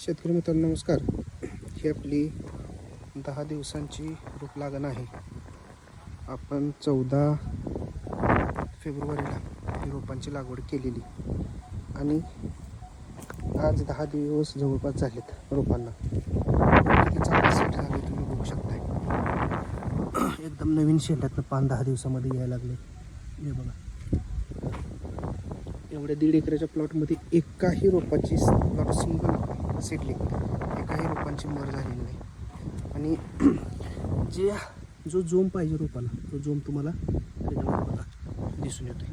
शेतकरी मित्रांनो नमस्कार. ही आपली दहा दिवसांची रोप लागण आहे. आपण चौदा फेब्रुवारीला ही रोपांची लागवड केलेली. आणि आज दहा दिवस जवळपास झालेत रोपांना. किती सेट झाले तुम्ही बघू शकताय. एकदम नवीन शेंड्यातनं पान दहा दिवसामध्ये यायला लागले. हे बघा. एवढ्या दीड एकराच्या प्लॉटमध्ये एकाही रोपाची प्लॉट सिंगल सीडलिंग एकाही रोपांची मर झालेली नाही. आणि जे जो जोम पाहिजे रोपाला तो जोम तुम्हाला त्याच्यामध्ये बघा दिसून येतोय.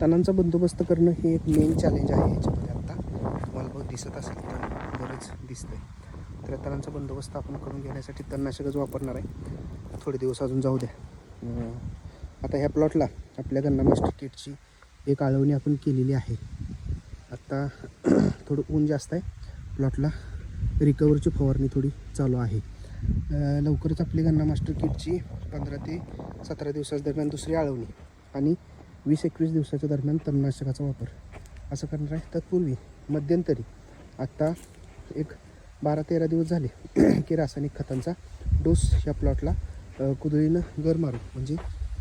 तणांचा बंदोबस्त करणं हे एक मेन चॅलेंज आहे याच्यामध्ये आत्ता तुम्हाला बघ दिसत असेल तर बरंच दिसतंय. तर या तणांचा बंदोबस्त आपण करून घेण्यासाठी तणनाशकच वापरणार आहे. थोडे दिवस अजून जाऊ द्या. आता ह्या प्लॉटला आपल्या गन्ना मास्टर किटची एक आळवणी आपण केलेली आहे. आत्ता थोडं ऊन जास्त आहे. प्लॉटला रिकवरची फवारणी थोडी चालू आहे. लवकरच आपली गन्ना मास्टर किटची पंधरा ते सतरा दिवसाच्या दरम्यान दुसरी आळवणी आणि वीस एकवीस दिवसाच्या दरम्यान तणनाशकाचा वापर. असं करणार आहे. तत्पूर्वी मध्यंतरी आत्ता एक बारा तेरा दिवस झाले की रासायनिक खतांचा डोस ह्या प्लॉटला कुदळीनं गर मारू म्हणजे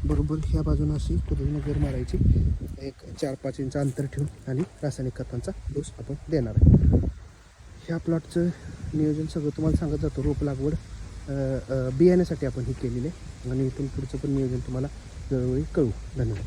बरोबर ह्या बाजूनं अशी कुदळीनं गर मारायची. एक चार पाच इंच अंतर ठेवून आणि रासायनिक खतांचा डोस आपण देणार आहे. ह्या प्लॉटचं नियोजन सगळं तुम्हाला सांगत जातो रोप लागवड बियाण्यासाठी आपण हे आहे. आणि इथून पुढचं पण नियोजन तुम्हाला वेळोवेळी कळू. धन्यवाद.